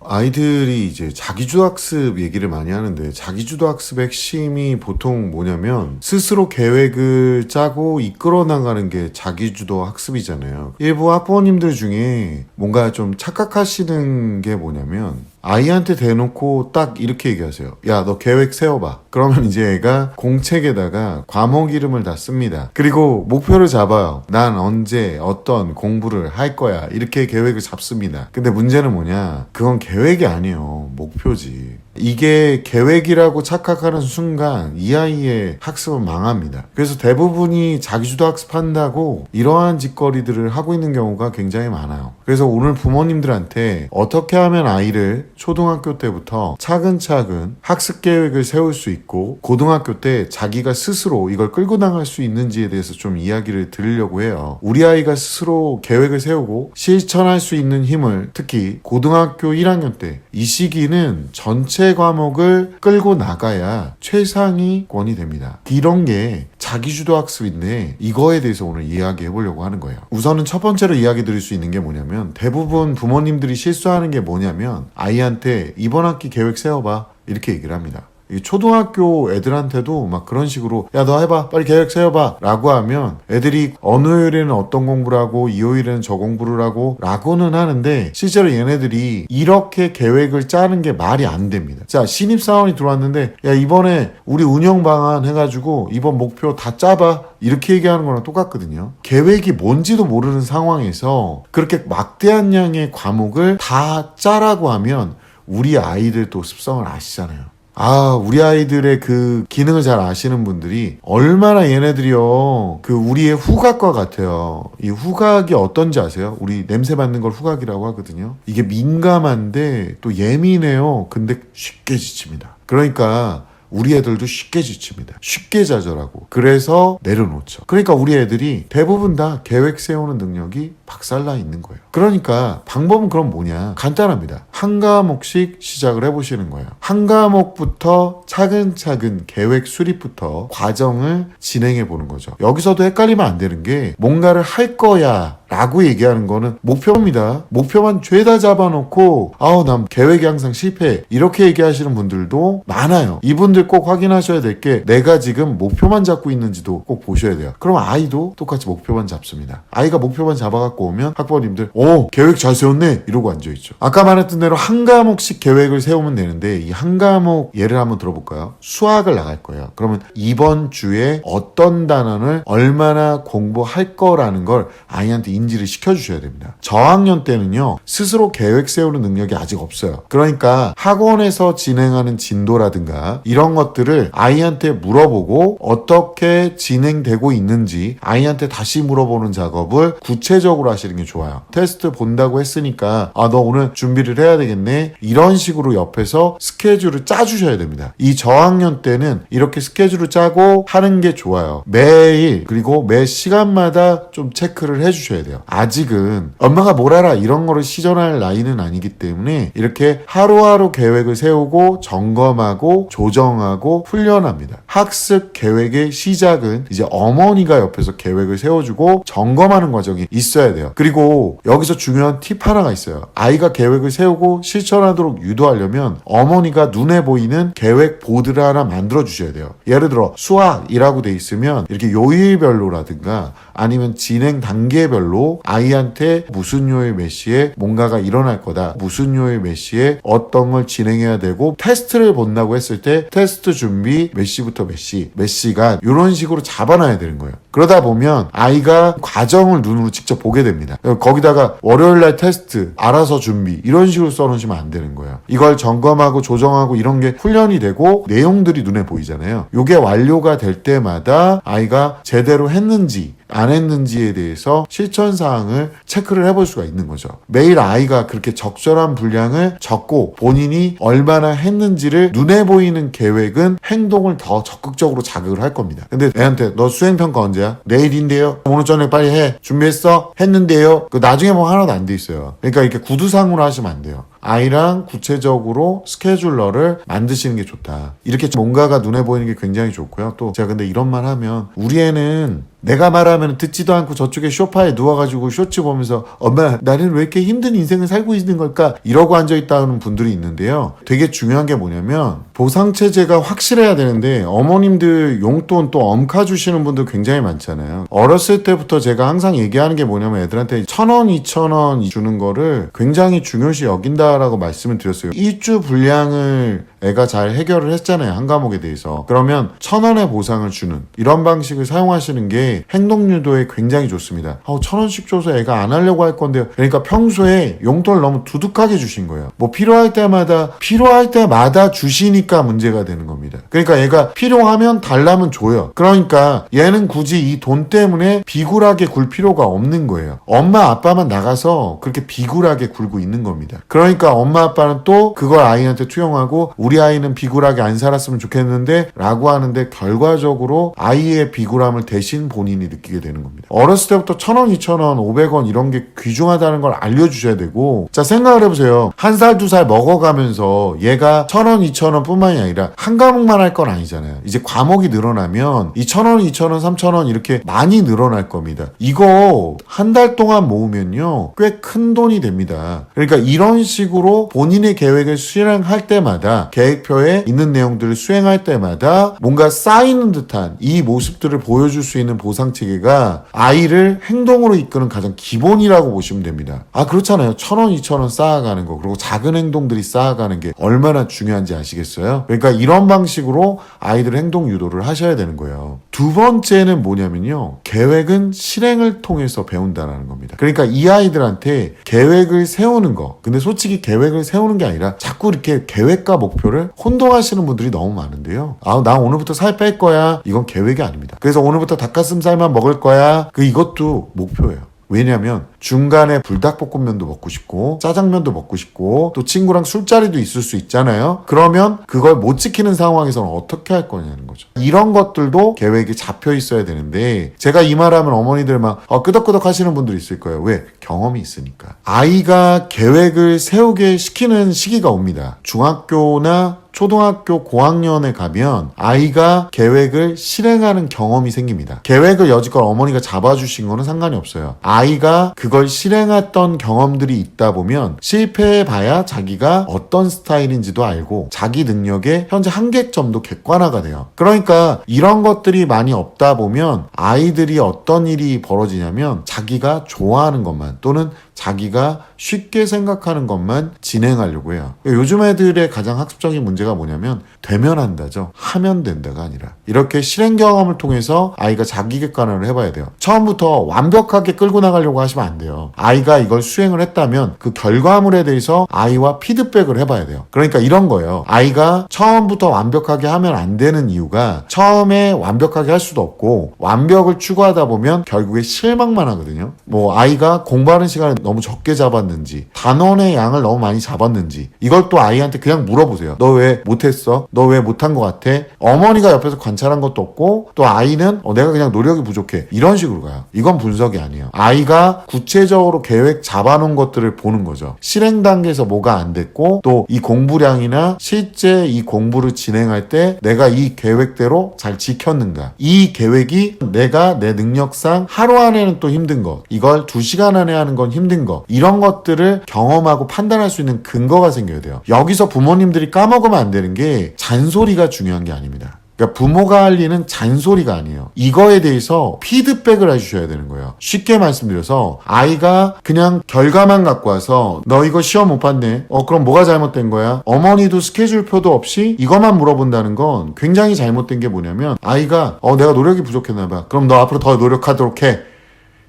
아이들이 이제 자기주도 학습 얘기를 많이 하는데 자기주도 학습의 핵심이 보통 뭐냐면 스스로 계획을 짜고 이끌어 나가는 게 자기주도 학습이잖아요. 일부 학부모님들 중에 뭔가 좀 착각하시는 게 뭐냐면 아이한테 대놓고 딱 이렇게 얘기하세요. 야, 너 계획 세워봐. 그러면 이제 애가 공책에다가 과목 이름을 다 씁니다. 그리고 목표를 잡아요. 난 언제 어떤 공부를 할 거야. 이렇게 계획을 잡습니다. 근데 문제는 뭐냐? 그건 계획이 아니에요. 목표지. 이게 계획이라고 착각하는 순간 이 아이의 학습은 망합니다. 그래서 대부분이 자기주도 학습한다고 이러한 짓거리들을 하고 있는 경우가 굉장히 많아요. 그래서 오늘 부모님들한테 어떻게 하면 아이를 초등학교 때부터 차근차근 학습 계획을 세울 수 있고 고등학교 때 자기가 스스로 이걸 끌고 나갈 수 있는지에 대해서 좀 이야기를 드리려고 해요. 우리 아이가 스스로 계획을 세우고 실천할 수 있는 힘을 특히 고등학교 1학년 때 이 시기는 전체 과목을 끌고 나가야 최상위권이 됩니다. 이런 게 자기주도 학습인데 이거에 대해서 오늘 이야기해 보려고 하는 거예요. 우선은 첫 번째로 이야기 드릴 수 있는 게 뭐냐면 대부분 부모님들이 실수하는 게 뭐냐면 아이한테 이번 학기 계획 세워봐 이렇게 얘기를 합니다. 이 초등학교 애들한테도 막 그런 식으로 야 너 해봐. 빨리 계획 세워봐. 라고 하면 애들이 어느 요일에는 어떤 공부를 하고 이 요일에는 저 공부를 하고. 라고는 하는데 실제로 얘네들이 이렇게 계획을 짜는 게 말이 안 됩니다. 자 신입사원이 들어왔는데 야 이번에 우리 운영 방안 해가지고 이번 목표 다 짜봐. 이렇게 얘기하는 거랑 똑같거든요. 계획이 뭔지도 모르는 상황에서 그렇게 막대한 양의 과목을 다 짜라고 하면 우리 아이들도 습성을 아시잖아요 아, 우리 아이들의 그 기능을 잘 아시는 분들이 얼마나 얘네들이요. 그 우리의 후각과 같아요. 이 후각이 어떤지 아세요? 우리 냄새 맡는 걸 후각이라고 하거든요. 이게 민감한데 또 예민해요. 근데 쉽게 지칩니다. 그러니까 우리 애들도 쉽게 지칩니다. 쉽게 좌절하고. 그래서 내려놓죠. 그러니까 우리 애들이 대부분 다 계획 세우는 능력이 박살나 있는 거예요. 그러니까 방법은 그럼 뭐냐? 간단합니다. 한 과목씩 시작을 해보시는 거예요. 한 과목부터 차근차근 계획 수립부터 과정을 진행해 보는 거죠. 여기서도 헷갈리면 안 되는 게 뭔가를 할 거야. 라고 얘기하는 거는 목표입니다. 목표만 죄다 잡아놓고 아우 난 계획이 항상 실패 이렇게 얘기하시는 분들도 많아요. 이분들 꼭 확인하셔야 될 게 내가 지금 목표만 잡고 있는지도 꼭 보셔야 돼요. 그럼 아이도 똑같이 목표만 잡습니다. 아이가 목표만 잡아갖고 오면 학부모님들 오 계획 잘 세웠네 이러고 앉아있죠. 아까 말했던 대로 한 과목씩 계획을 세우면 되는데 이 한 과목 예를 한번 들어볼까요? 수학을 나갈 거예요. 그러면 이번 주에 어떤 단원을 얼마나 공부할 거라는 걸 아이한테 인 지를 시켜주셔야 됩니다. 저학년 때는요, 스스로 계획 세우는 능력이 아직 없어요. 그러니까 학원에서 진행하는 진도라든가 이런 것들을 아이한테 물어보고 어떻게 진행되고 있는지 아이한테 다시 물어보는 작업을 구체적으로 하시는 게 좋아요. 테스트 본다고 했으니까, 아, 너 오늘 준비를 해야 되겠네. 이런 식으로 옆에서 스케줄을 짜주셔야 됩니다. 이 저학년 때는 이렇게 스케줄을 짜고 하는 게 좋아요. 매일, 그리고 매 시간마다 좀 체크를 해주셔야 돼요. 아직은 엄마가 뭘 알아 이런 거를 시전할 나이는 아니기 때문에 이렇게 하루하루 계획을 세우고 점검하고 조정하고 훈련합니다. 학습 계획의 시작은 이제 어머니가 옆에서 계획을 세워주고 점검하는 과정이 있어야 돼요. 그리고 여기서 중요한 팁 하나가 있어요. 아이가 계획을 세우고 실천하도록 유도하려면 어머니가 눈에 보이는 계획 보드를 하나 만들어 주셔야 돼요. 예를 들어 수학이라고 돼 있으면 이렇게 요일별로라든가 아니면 진행 단계별로 아이한테 무슨 요일 몇 시에 뭔가가 일어날 거다. 무슨 요일 몇 시에 어떤 걸 진행해야 되고 테스트를 본다고 했을 때 테스트 준비 몇 시부터 몇 시, 몇 시간 이런 식으로 잡아놔야 되는 거예요. 그러다 보면 아이가 과정을 눈으로 직접 보게 됩니다. 거기다가 월요일 날 테스트, 알아서 준비 이런 식으로 써놓으시면 안 되는 거예요. 이걸 점검하고 조정하고 이런 게 훈련이 되고 내용들이 눈에 보이잖아요. 이게 완료가 될 때마다 아이가 제대로 했는지 안 했는지에 대해서 실천 사항을 체크를 해볼 수가 있는 거죠. 매일 아이가 그렇게 적절한 분량을 적고 본인이 얼마나 했는지를 눈에 보이는 계획은 행동을 더 적극적으로 자극을 할 겁니다. 근데 애한테 너 수행 평가 언제야? 내일인데요. 오늘 저녁 빨리 해. 준비했어? 했는데요. 그 나중에 뭐 하나도 안 돼 있어요. 그러니까 이렇게 구두상으로 하시면 안 돼요. 아이랑 구체적으로 스케줄러를 만드시는 게 좋다. 이렇게 뭔가가 눈에 보이는 게 굉장히 좋고요. 또 제가 근데 이런 말 하면 우리 애는 내가 말하면 듣지도 않고 저쪽에 쇼파에 누워가지고 쇼츠 보면서 엄마 나는 왜 이렇게 힘든 인생을 살고 있는 걸까? 이러고 앉아있다는 분들이 있는데요. 되게 중요한 게 뭐냐면 보상체제가 확실해야 되는데 어머님들 용돈 또 엄카 주시는 분들 굉장히 많잖아요. 어렸을 때부터 제가 항상 얘기하는 게 뭐냐면 애들한테 천 원, 이천 원 주는 거를 굉장히 중요시 여긴다라고 말씀을 드렸어요. 일주 분량을 애가 잘 해결을 했잖아요 한 과목에 대해서. 그러면 천 원의 보상을 주는 이런 방식을 사용하시는 게 행동 유도에 굉장히 좋습니다. 어, 천 원씩 줘서 애가 안 하려고 할 건데요. 그러니까 평소에 용돈을 너무 두둑하게 주신 거예요. 뭐 필요할 때마다 필요할 때마다 주시니까 문제가 되는 겁니다. 그러니까 얘가 필요하면 달라면 줘요. 그러니까 얘는 굳이 이 돈 때문에 비굴하게 굴 필요가 없는 거예요. 엄마 아빠만 나가서 그렇게 비굴하게 굴고 있는 겁니다. 그러니까 엄마 아빠는 또 그걸 아이한테 투영하고 우리 아이는 비굴하게 안 살았으면 좋겠는데 라고 하는데 결과적으로 아이의 비굴함을 대신 본인이 느끼게 되는 겁니다. 어렸을 때부터 천 원, 이천 원, 오백 원 이런 게 귀중하다는 걸 알려주셔야 되고 자 생각을 해보세요. 한 살, 두 살 먹어가면서 얘가 천 원, 이천 원 뿐만이 아니라 한 과목만 할 건 아니잖아요. 이제 과목이 늘어나면 이 천 원, 이천 원, 삼천 원 이렇게 많이 늘어날 겁니다. 이거 한 달 동안 모으면요 꽤 큰 돈이 됩니다. 그러니까 이런 식으로 본인의 계획을 수행할 때마다 계획표에 있는 내용들을 수행할 때마다 뭔가 쌓이는 듯한 이 모습들을 보여줄 수 있는 보상 체계가 아이를 행동으로 이끄는 가장 기본이라고 보시면 됩니다. 아 그렇잖아요. 천 원, 이천 원 쌓아가는 거 그리고 작은 행동들이 쌓아가는 게 얼마나 중요한지 아시겠어요? 그러니까 이런 방식으로 아이들 행동 유도를 하셔야 되는 거예요. 두 번째는 뭐냐면요. 계획은 실행을 통해서 배운다라는 겁니다. 그러니까 이 아이들한테 계획을 세우는 거. 근데 솔직히 계획을 세우는 게 아니라 자꾸 이렇게 계획과 목표를 혼동하시는 분들이 너무 많은데요. 아, 나 오늘부터 살 뺄 거야. 이건 계획이 아닙니다. 그래서 오늘부터 닭가슴살만 먹을 거야. 그 이것도 목표예요. 왜냐면 중간에 불닭볶음면도 먹고 싶고 짜장면도 먹고 싶고 또 친구랑 술자리도 있을 수 있잖아요. 그러면 그걸 못 지키는 상황에서는 어떻게 할 거냐는 거죠. 이런 것들도 계획이 잡혀 있어야 되는데 제가 이 말하면 어머니들 막 어, 끄덕끄덕 하시는 분들이 있을 거예요. 왜? 경험이 있으니까. 아이가 계획을 세우게 시키는 시기가 옵니다. 중학교나 초등학교 고학년에 가면 아이가 계획을 실행하는 경험이 생깁니다. 계획을 여지껏 어머니가 잡아주신 거는 상관이 없어요. 아이가 그걸 실행했던 경험들이 있다 보면 실패해봐야 자기가 어떤 스타일인지도 알고 자기 능력의 현재 한계점도 객관화가 돼요. 그러니까 이런 것들이 많이 없다 보면 아이들이 어떤 일이 벌어지냐면 자기가 좋아하는 것만 또는 자기가 쉽게 생각하는 것만 진행하려고 해요. 요즘 애들의 가장 학습적인 문제가 뭐냐면 되면 한다죠. 하면 된다가 아니라 이렇게 실행 경험을 통해서 아이가 자기 객관화를 해봐야 돼요. 처음부터 완벽하게 끌고 나가려고 하시면 안 돼요. 아이가 이걸 수행을 했다면 그 결과물에 대해서 아이와 피드백을 해봐야 돼요. 그러니까 이런 거예요. 아이가 처음부터 완벽하게 하면 안 되는 이유가 처음에 완벽하게 할 수도 없고 완벽을 추구하다 보면 결국에 실망만 하거든요. 뭐 아이가 공부하는 시간을 너무 적게 잡았는지 단원의 양을 너무 많이 잡았는지 이걸 또 아이한테 그냥 물어보세요. 너 왜 못했어? 너 왜 못한 것 같아? 어머니가 옆에서 관찰한 것도 없고 또 아이는 어, 내가 그냥 노력이 부족해 이런 식으로 가요. 이건 분석이 아니에요. 아이가 구체적으로 계획 잡아놓은 것들을 보는 거죠. 실행 단계에서 뭐가 안 됐고 또 이 공부량이나 실제 이 공부를 진행할 때 내가 이 계획대로 잘 지켰는가? 이 계획이 내가 내 능력상 하루 안에는 또 힘든 것 이걸 두 시간 안에 하는 건 힘든 거 이런 것들을 경험하고 판단할 수 있는 근거가 생겨야 돼요. 여기서 부모님들이 까먹으면 안 되는 게 잔소리가 중요한 게 아닙니다. 그러니까 부모가 할 일은 잔소리가 아니에요. 이거에 대해서 피드백을 해주셔야 되는 거예요. 쉽게 말씀드려서 아이가 그냥 결과만 갖고 와서 너 이거 시험 못 봤네. 어 그럼 뭐가 잘못된 거야? 어머니도 스케줄표도 없이 이것만 물어본다는 건 굉장히 잘못된 게 뭐냐면 아이가 어 내가 노력이 부족했나 봐. 그럼 너 앞으로 더 노력하도록 해.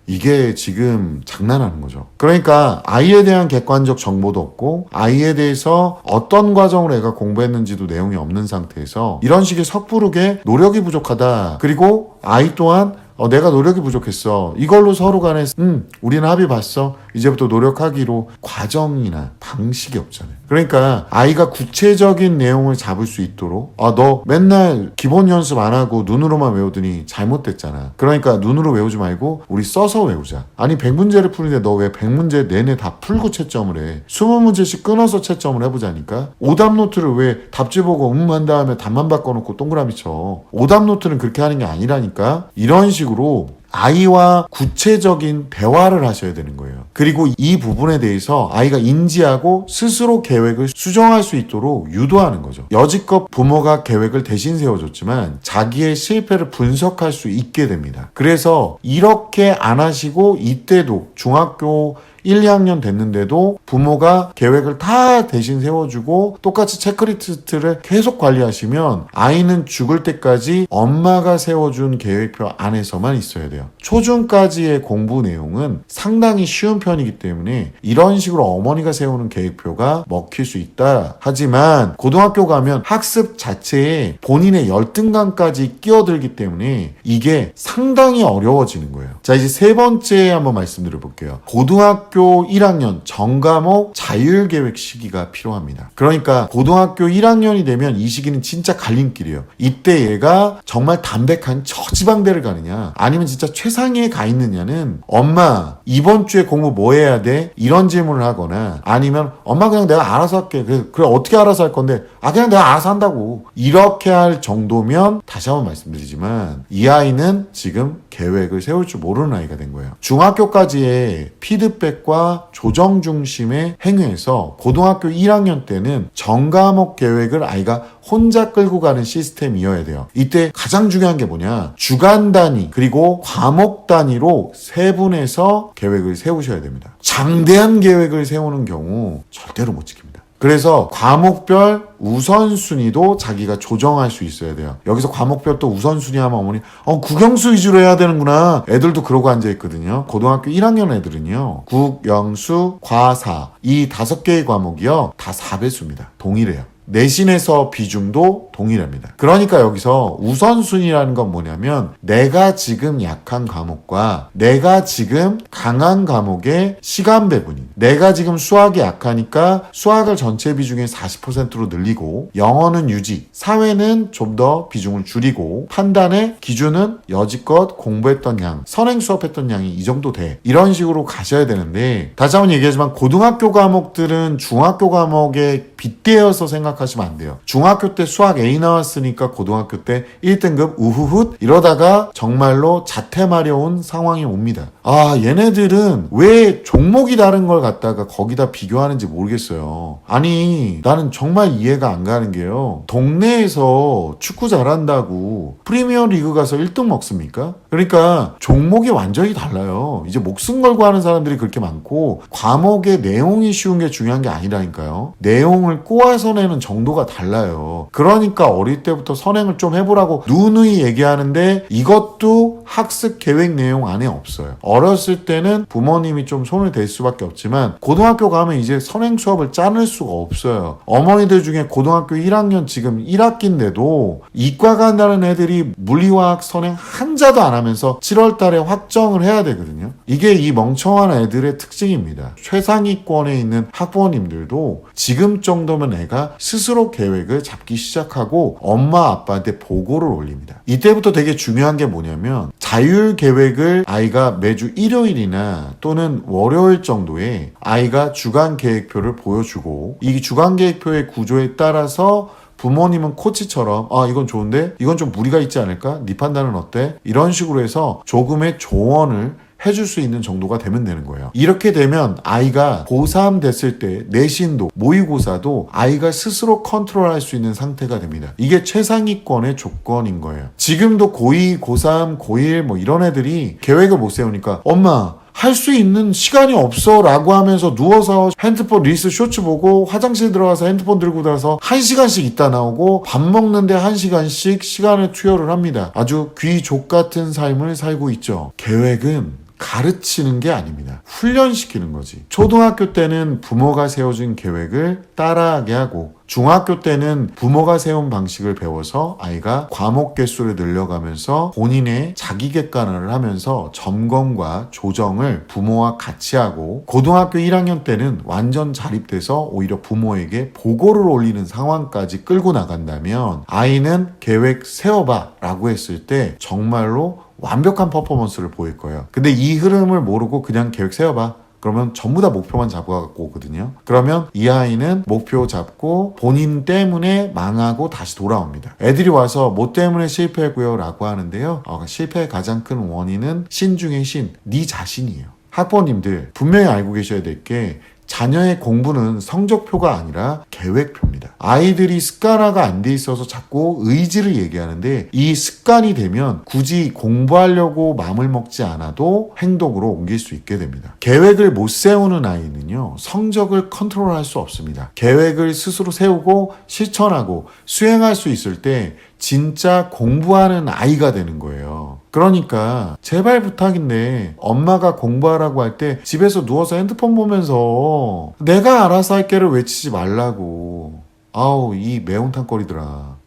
이게 지금 장난하는 거죠. 그러니까 아이에 대한 객관적 정보도 없고 아이에 대해서 어떤 과정으로 애가 공부했는지도 내용이 없는 상태에서 이런 식의 섣부르게 노력이 부족하다. 그리고 아이 또한 어, 내가 노력이 부족했어. 이걸로 서로 간에, 음, 우리는 합의 봤어. 이제부터 노력하기로 과정이나 방식이 없잖아요. 그러니까 아이가 구체적인 내용을 잡을 수 있도록, 아, 너 맨날 기본 연습 안 하고 눈으로만 외우더니 잘못됐잖아. 그러니까 눈으로 외우지 말고 우리 써서 외우자. 아니, 100문제를 푸는데 너 왜 100문제 내내 다 풀고 채점을 해? 20문제씩 끊어서 채점을 해보자니까? 오답 노트를 왜 답지 보고 음 한 다음에 답만 바꿔놓고 동그라미 쳐? 오답 노트는 그렇게 하는 게 아니라니까? 이런 식으로 아이와 구체적인 대화를 하셔야 되는 거예요. 그리고 이 부분에 대해서 아이가 인지하고 스스로 계획을 수정할 수 있도록 유도하는 거죠. 여지껏 부모가 계획을 대신 세워줬지만 자기의 실패를 분석할 수 있게 됩니다. 그래서 이렇게 안 하시고 이때도 중학교 1, 2학년 됐는데도 부모가 계획을 다 대신 세워주고 똑같이 체크리스트를 계속 관리하시면 아이는 죽을 때까지 엄마가 세워준 계획표 안에서만 있어야 돼요. 초중까지의 공부 내용은 상당히 쉬운 편이기 때문에 이런 식으로 어머니가 세우는 계획표가 먹힐 수 있다. 하지만 고등학교 가면 학습 자체에 본인의 열등감까지 끼어들기 때문에 이게 상당히 어려워지는 거예요. 자, 이제 세 번째 한번 말씀드려 볼게요. 고등학교 고등학교 1학년 전과목 자율계획 시기가 필요합니다. 그러니까 고등학교 1학년이 되면 이 시기는 진짜 갈림길이에요. 이때 얘가 정말 담백한 저지방대를 가느냐 아니면 진짜 최상위에 가 있느냐는 엄마 이번 주에 공부 뭐 해야 돼? 이런 질문을 하거나 아니면 엄마 그냥 내가 알아서 할게. 그래, 그래 어떻게 알아서 할 건데? 아 그냥 내가 알아서 한다고. 이렇게 할 정도면 다시 한번 말씀드리지만 이 아이는 지금 계획을 세울 줄 모르는 아이가 된 거예요. 중학교까지의 피드백과 조정 중심의 행위에서 고등학교 1학년 때는 전과목 계획을 아이가 혼자 끌고 가는 시스템이어야 돼요. 이때 가장 중요한 게 뭐냐? 주간 단위 그리고 과목 단위로 세분해서 계획을 세우셔야 됩니다. 장대한 계획을 세우는 경우 절대로 못 지킵니다. 그래서 과목별 우선순위도 자기가 조정할 수 있어야 돼요. 여기서 과목별 또 우선순위 하면 어머니, 어, 국영수 위주로 해야 되는구나. 애들도 그러고 앉아있거든요. 고등학교 1학년 애들은요, 국, 영수, 과사, 이 다섯 개의 과목이요, 다 4배수입니다. 동일해요. 내신에서 비중도 동일합니다. 그러니까 여기서 우선순위라는 건 뭐냐면 내가 지금 약한 과목과 내가 지금 강한 과목의 시간 배분이 내가 지금 수학이 약하니까 수학을 전체 비중의 40%로 늘리고 영어는 유지, 사회는 좀 더 비중을 줄이고 판단의 기준은 여지껏 공부했던 양, 선행 수업했던 양이 이 정도 돼. 이런 식으로 가셔야 되는데 다시 한번 얘기하지만 고등학교 과목들은 중학교 과목에 빗대어서 생각 하시면 안 돼요. 중학교 때 수학 A 나왔으니까 고등학교 때 1등급 우후훗 이러다가 정말로 자퇴 마려운 상황이 옵니다. 아, 얘네들은 왜 종목이 다른 걸 갖다가 거기다 비교하는지 모르겠어요. 아니, 나는 정말 이해가 안 가는 게요. 동네에서 축구 잘한다고 프리미어 리그 가서 1등 먹습니까? 그러니까 종목이 완전히 달라요. 이제 목숨 걸고 하는 사람들이 그렇게 많고 과목의 내용이 쉬운 게 중요한 게 아니라니까요. 내용을 꼬아서 내는 정도가 달라요. 그러니까 어릴 때부터 선행을 좀 해보라고 누누이 얘기하는데 이것도 학습 계획 내용 안에 없어요. 어렸을 때는 부모님이 좀 손을 댈 수밖에 없지만 고등학교 가면 이제 선행 수업을 짜낼 수가 없어요. 어머니들 중에 고등학교 1학년 지금 1학기인데도 이과 간다는 애들이 물리화학 선행 한자도 안 하면서 7월 달에 확정을 해야 되거든요. 이게 이 멍청한 애들의 특징입니다. 최상위권에 있는 학부모님들도 지금 정도면 애가 스스로 계획을 잡기 시작하고 엄마 아빠한테 보고를 올립니다. 이때부터 되게 중요한 게 뭐냐면 자율 계획을 아이가 매주 일요일이나 또는 월요일 정도에 아이가 주간 계획표를 보여주고 이 주간 계획표의 구조에 따라서 부모님은 코치처럼 아 이건 좋은데 이건 좀 무리가 있지 않을까? 네 판단은 어때? 이런 식으로 해서 조금의 조언을 해줄 수 있는 정도가 되면 되는 거예요. 이렇게 되면 아이가 고3 됐을 때 내신도 모의고사도 아이가 스스로 컨트롤할 수 있는 상태가 됩니다. 이게 최상위권의 조건인 거예요. 지금도 고2, 고3, 고1 뭐 이런 애들이 계획을 못 세우니까 엄마 할 수 있는 시간이 없어 라고 하면서 누워서 핸드폰 리스 쇼츠 보고 화장실 들어가서 핸드폰 들고 들어가서 한 시간씩 있다 나오고 밥 먹는데 한 시간씩 시간을 투여를 합니다. 아주 귀족 같은 삶을 살고 있죠. 계획은 가르치는 게 아닙니다. 훈련시키는 거지. 초등학교 때는 부모가 세워준 계획을 따라하게 하고 중학교 때는 부모가 세운 방식을 배워서 아이가 과목 개수를 늘려가면서 본인의 자기 객관화를 하면서 점검과 조정을 부모와 같이 하고 고등학교 1학년 때는 완전 자립돼서 오히려 부모에게 보고를 올리는 상황까지 끌고 나간다면 아이는 계획 세워봐 라고 했을 때 정말로 완벽한 퍼포먼스를 보일 거예요. 근데 이 흐름을 모르고 그냥 계획 세워봐. 그러면 전부 다 목표만 잡아갖고 오거든요. 그러면 이 아이는 목표 잡고 본인 때문에 망하고 다시 돌아옵니다. 애들이 와서 뭐 때문에 실패했고요 라고 하는데요. 어, 실패의 가장 큰 원인은 신 중의 신, 네 자신이에요. 학부모님들 분명히 알고 계셔야 될 게 자녀의 공부는 성적표가 아니라 계획표입니다. 아이들이 습관화가 안 돼 있어서 자꾸 의지를 얘기하는데 이 습관이 되면 굳이 공부하려고 마음을 먹지 않아도 행동으로 옮길 수 있게 됩니다. 계획을 못 세우는 아이는요, 성적을 컨트롤할 수 없습니다. 계획을 스스로 세우고 실천하고 수행할 수 있을 때 진짜 공부하는 아이가 되는 거예요. 그러니까 제발 부탁인데 엄마가 공부하라고 할 때 집에서 누워서 핸드폰 보면서 내가 알아서 할게를 외치지 말라고. 아우 이 매운탕 거리더라.